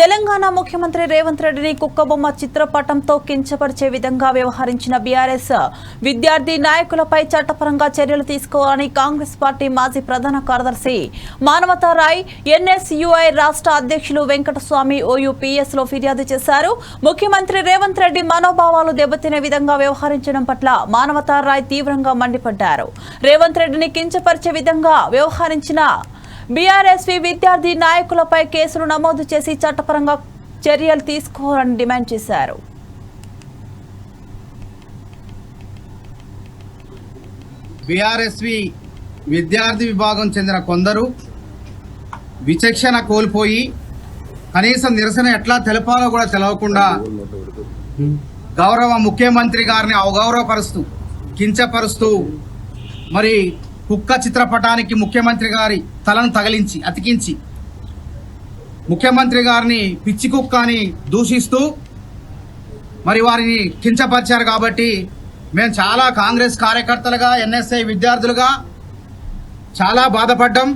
తెలంగాణ ముఖ్యమంత్రి రేవంత్ రెడ్డిని కుక్కబొమ్మ చిత్రపటంతో కించపరిచే విధంగా వ్యవహరించిన బీఆర్ఎస్ విద్యార్థి నాయకులపై చట్టపరంగా చర్యలు తీసుకోవాలని కాంగ్రెస్ పార్టీ మాజీ ప్రధాన కార్యదర్శి మానవతా రాయ్ ఎన్ఎస్యుఐ రాష్ట్ర అధ్యక్షులు వెంకటస్వామి ఓయూపీఎస్లో ఫిర్యాదు చేశారు. ముఖ్యమంత్రి రేవంత్ రెడ్డి మనోభావాలు దెబ్బతినే విధంగా వ్యవహరించడం పట్ల మానవతా రాయ్ తీవ్రంగా మండిపడ్డారు. రేవంత్ రెడ్డిని కించపరిచే విధంగా వ్యవహరించిన బీఆర్ఎస్వి విద్యార్థి నాయకులపై కేసులు నమోదు చేసి చట్టపరంగా చర్యలు తీసుకోవాలని డిమాండ్ చేశారు. బీఆర్ఎస్వి విద్యార్థి విభాగం చెందిన కొందరు విచక్షణ కోల్పోయి కనీసం నిరసన ఎట్లా తెలపాలో కూడా తెలవకుండా గౌరవ ముఖ్యమంత్రి గారిని అవగౌరవపరుస్తూ కించపరుస్తూ మరి కుక్క చిత్రపటానికి ముఖ్యమంత్రి గారి తలను తగిలించి అతికించి. ముఖ్యమంత్రి గారిని పిచ్చి కుక్క అని దూషిస్తూ మరి వారిని కించపరిచారు కాబట్టి మేము చాలా కాంగ్రెస్ కార్యకర్తలుగా ఎన్ఎస్ఐ విద్యార్థులుగా చాలా బాధపడ్డాం.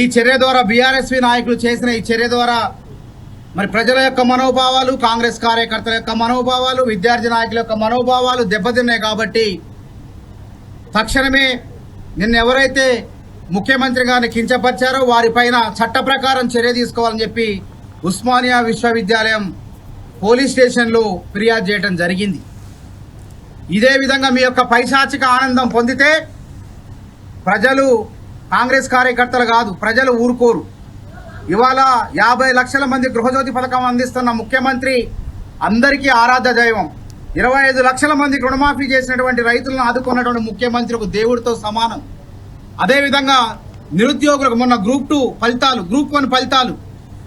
ఈ చర్య ద్వారా బీఆర్ఎస్వి నాయకులు చేసిన ఈ చర్య ద్వారా మరి ప్రజల యొక్క మనోభావాలు కాంగ్రెస్ కార్యకర్తల యొక్క మనోభావాలు విద్యార్థి నాయకుల యొక్క మనోభావాలు దెబ్బతిన్నాయి కాబట్టి తక్షణమే నిన్న ఎవరైతే ముఖ్యమంత్రి గారిని కించపరిచారో వారిపైన చట్ట ప్రకారం చర్య తీసుకోవాలని చెప్పి ఉస్మానియా విశ్వవిద్యాలయం పోలీస్ స్టేషన్లో ఫిర్యాదు చేయడం జరిగింది. ఇదే విధంగా మీ యొక్క పైశాచిక ఆనందం పొందితే ప్రజలు కాంగ్రెస్ కార్యకర్తలు కాదు ప్రజలు ఊరుకోరు. ఇవాళ యాభై లక్షల మంది గృహజ్యోతి పథకం అందిస్తున్న ముఖ్యమంత్రి అందరికీ ఆరాధ్య దైవం. ఇరవై ఐదు లక్షల మంది రుణమాఫీ చేసినటువంటి రైతులను ఆదుకున్నటువంటి ముఖ్యమంత్రి ఒక దేవుడితో సమానం. అదేవిధంగా నిరుద్యోగులకు మొన్న గ్రూప్ టూ ఫలితాలు గ్రూప్ వన్ ఫలితాలు.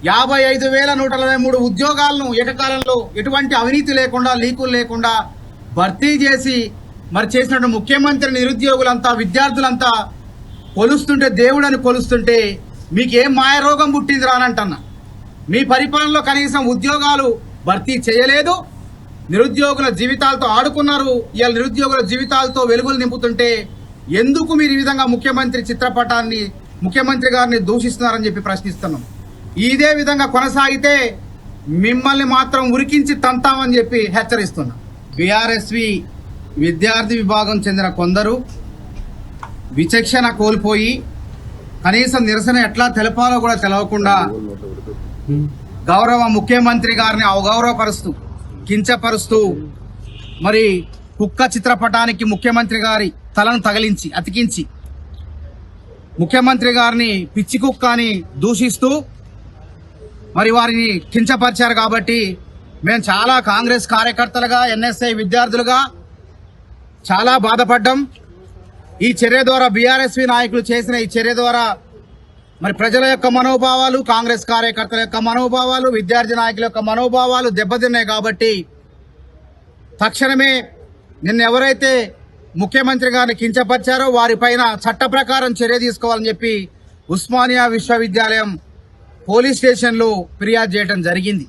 యాభై ఐదు వేల నూట నలభై మూడు ఉద్యోగాలను ఏకకాలంలో ఎటువంటి అవినీతి లేకుండా లీకులు లేకుండా భర్తీ చేసి మరి చేసినటువంటి ముఖ్యమంత్రి నిరుద్యోగులంతా విద్యార్థులంతా కొలుస్తుంటే దేవుడని కొలుస్తుంటే మీకేం మాయరోగం పుట్టింది రానంటన్నా. మీ పరిపాలనలో కనీసం ఉద్యోగాలు భర్తీ చేయలేదు నిరుద్యోగుల జీవితాలతో ఆడుకున్నారు. ఇవాళ నిరుద్యోగుల జీవితాలతో వెలుగులు నింపుతుంటే ఎందుకు మీరు ఈ విధంగా ముఖ్యమంత్రి చిత్రపటాన్ని ముఖ్యమంత్రి గారిని దూషిస్తున్నారని చెప్పి ప్రశ్నిస్తున్నాం. ఇదే విధంగా కొనసాగితే మిమ్మల్ని మాత్రం ఉరికించి తంతామని చెప్పి హెచ్చరిస్తున్నాం. బీఆర్ఎస్వి విద్యార్థి విభాగం చెందిన కొందరు విచక్షణ కోల్పోయి కనీసం నిరసన ఎట్లా తెలపాలో కూడా తెలవకుండా గౌరవ ముఖ్యమంత్రి గారిని అవగౌరవపరుస్తూ కించపరుస్తూ మరి కుక్క చిత్రపటానికి ముఖ్యమంత్రి గారి తలను తగిలించి అతికించి ముఖ్యమంత్రి గారిని పిచ్చి కుక్క అని దూషిస్తూ మరి వారిని కించపరిచారు కాబట్టి మేము చాలా కాంగ్రెస్ కార్యకర్తలుగా ఎన్ఎస్ఐ విద్యార్థులుగా చాలా బాధపడ్డాం. ఈ చర్య ద్వారా బీఆర్ఎస్వి నాయకులు చేసిన ఈ చర్య ద్వారా మరి ప్రజల యొక్క మనోభావాలు కాంగ్రెస్ కార్యకర్తల యొక్క మనోభావాలు విద్యార్థి నాయకుల యొక్క మనోభావాలు దెబ్బతిన్నాయి కాబట్టి తక్షణమే నిన్న ఎవరైతే ముఖ్యమంత్రి గారిని కించపరిచారో వారిపైన చట్ట ప్రకారం చర్య తీసుకోవాలని చెప్పి ఉస్మానియా విశ్వవిద్యాలయం పోలీస్ స్టేషన్లో ఫిర్యాదు చేయడం జరిగింది.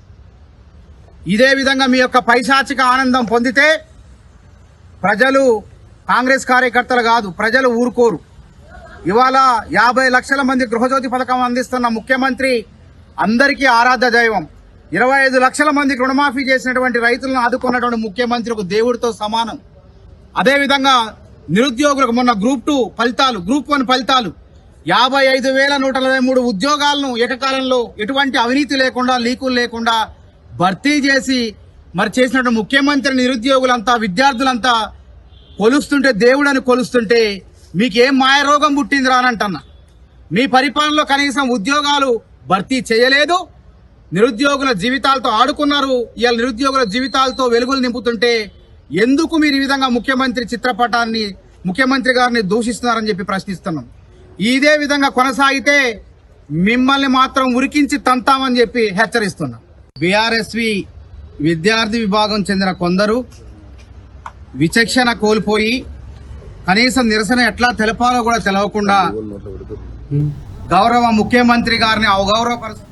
ఇదే విధంగా మీ యొక్క పైశాచిక ఆనందం పొందితే ప్రజలు కాంగ్రెస్ కార్యకర్తలు కాదు ప్రజలు ఊరుకోరు. ఇవాళ యాభై లక్షల మంది గృహజ్యోతి పథకం అందిస్తున్న ముఖ్యమంత్రి అందరికీ ఆరాధ దైవం. ఇరవై ఐదు లక్షల మంది రుణమాఫీ చేసినటువంటి రైతులను ఆదుకున్నటువంటి ముఖ్యమంత్రి ఒక దేవుడితో సమానం. అదేవిధంగా నిరుద్యోగులకు మొన్న గ్రూప్ టూ ఫలితాలు గ్రూప్ వన్ ఫలితాలు. యాభై ఐదు వేల నూట నలభై మూడు ఉద్యోగాలను ఏకకాలంలో ఎటువంటి అవినీతి లేకుండా లీకులు లేకుండా భర్తీ చేసి మరి చేసినటువంటి ముఖ్యమంత్రి నిరుద్యోగులంతా విద్యార్థులంతా కొలుస్తుంటే దేవుడని కొలుస్తుంటే మీకేం మాయరోగం పుట్టింది రానంటన్నా. మీ పరిపాలనలో కనీసం ఉద్యోగాలు భర్తీ చేయలేదు. నిరుద్యోగుల జీవితాలతో ఆడుకున్నారు. ఇవాళ నిరుద్యోగుల జీవితాలతో వెలుగులు నింపుతుంటే ఎందుకు మీరు ఈ విధంగా ముఖ్యమంత్రి చిత్రపటాన్ని ముఖ్యమంత్రి గారిని దూషిస్తున్నారని చెప్పి ప్రశ్నిస్తున్నాం. ఇదే విధంగా కొనసాగితే మిమ్మల్ని మాత్రం ఉరికించి తంతామని చెప్పి హెచ్చరిస్తున్నాం. బీఆర్ఎస్వి విద్యార్థి విభాగం చెందిన కొందరు విచక్షణ కోల్పోయి కనీసం నిరసన ఎట్లా తెలపాలో కూడా తెలవకుండా గౌరవ ముఖ్యమంత్రి గారిని అవగౌరవపరుస్తూ